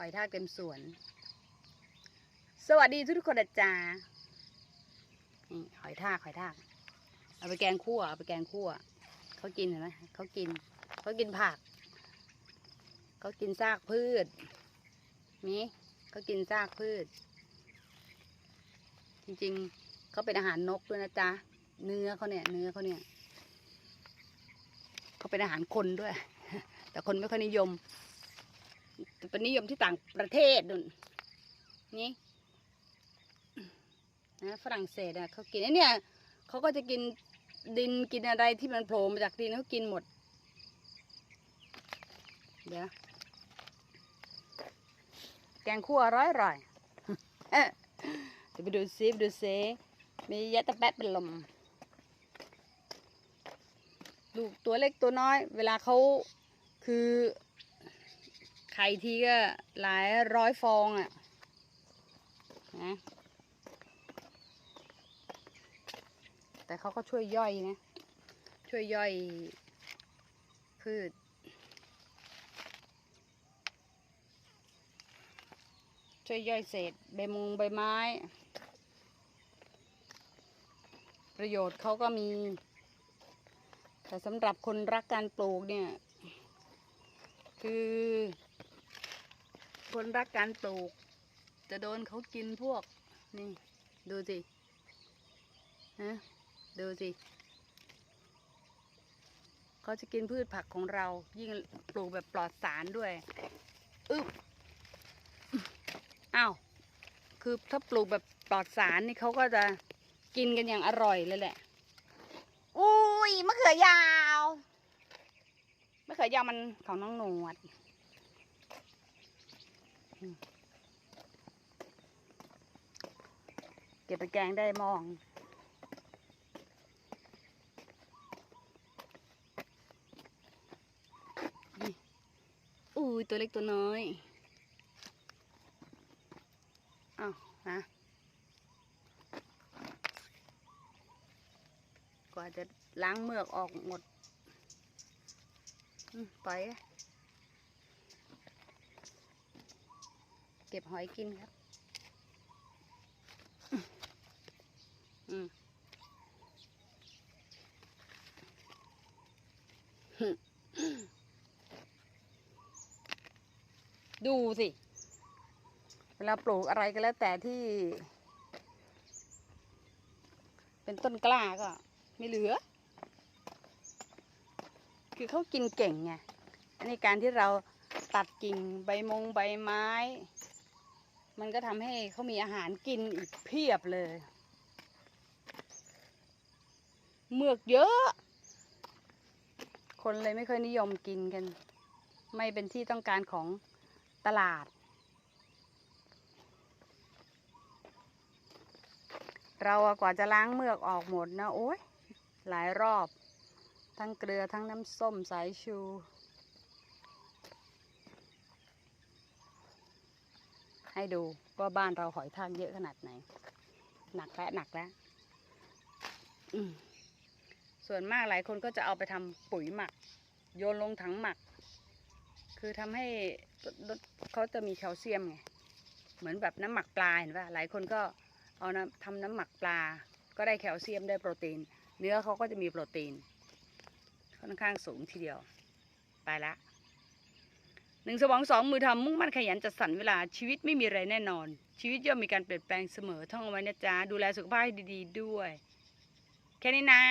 หอยทากเต็มสวน สวัสดีทุกคนอาจารย์นี่หอยทากหอยทาก เอาไปแกงคั่วเอาไปแกงคั่วเขากินเห็นไหมเขากินเขากินผักเขากินซากพืชนี่เขากินซากพืช จริงๆเขาเป็นอาหารนกด้วยนะจ๊ะเนื้อเขาเนี่ย เนื้อเขาเนี่ยเขาเป็นอาหารคนด้วย แต่คนไม่ค่อยนิยม เป็นนิยมที่ต่างประเทศนู่นนี่นะฝรั่งเศสอะเขากินไอ้เนี่ยเขาก็จะกินดินกินอะไรที่มันโผล่มาจากดินเขากินหมด เดี๋ยวแกงคั่วอร่อยอร่อยเอ๊ะเดี๋ยวไปดูซิไปดูซิมียะตะแปะเป็นลมลูกตัวเล็กตัวน้อย เวลาเขาคือ ไข่ทีก็หลายร้อยฟองอะ่ะนะแต่เขาก็ช่วยย่อยนะ ช่วยย่อยพืช ช่วยย่อยเศษใบมงใบไม้ ประโยชน์เขาก็มี แต่สำหรับคนรักการปลูกเนี่ย คือ คนรักการปลูก จะโดนเขากินพวก นี่ ดูสิฮะดูสิเขาจะกินพืชผักของเรา ยิ่งปลูกแบบปลอดสารด้วยอึ๊บอ้าวคือถ้าปลูกแบบปลอดสารนี่เขาก็จะกินกันอย่างอร่อยเลยแหละ อุ้ยมะเขือยาวมะเขือยาวมันของน้องหนวดอืม เก็บไปแกงได้มองนี่อุ้ยตัวเล็กตัวน้อยอ้าวนะกว่าจะล้างเมือกออกหมดอืมปล่อยอะเก็บหอยกินครับ อืมดูสิ เวลาปลูกอะไรก็แล้วแต่ที่ เป็นต้นกล้าก็ไม่เหลือ คือเขากินเก่งไงในการที่เราตัดกิ่งใบมงใบไม้ มันก็ทำให้เขามีอาหารกินอีกเพียบเลย เมือกเยอะ คนเลยไม่ค่อยนิยมกินกัน ไม่เป็นที่ต้องการของตลาด เรากว่าจะล้างเมือกออกหมดนะ โอ้ยหลายรอบ ทั้งเกลือทั้งน้ำส้มสายชู ให้ดูว่าบ้านเราหอยทากเยอะขนาดไหน หนักแล้วหนักแล้วส่วนมากหลายคนก็จะเอาไปทำปุ๋ยหมัก โยนลงถังหมัก คือทำให้เขาจะมีแคลเซียมไงเหมือนแบบน้ำหมักปลาเห็นป่ะหลายคนก็เอาน้ำทำน้ำหมักปลา ก็ได้แคลเซียมได้โปรตีน เนื้อเขาก็จะมีโปรตีนค่อนข้างสูงทีเดียว ไปละ หนึ่งสมองสองมือทำมุ่งมั่นขยันจัดสรรเวลาชีวิตไม่มีอะไรแน่นอน ชีวิตย่อมมีการเปลี่ยนแปลงเสมอท่องเอาไว้นะจ๊ะดูแลสุขภาพให้ดี ๆ ด้วย แค่นี้นะ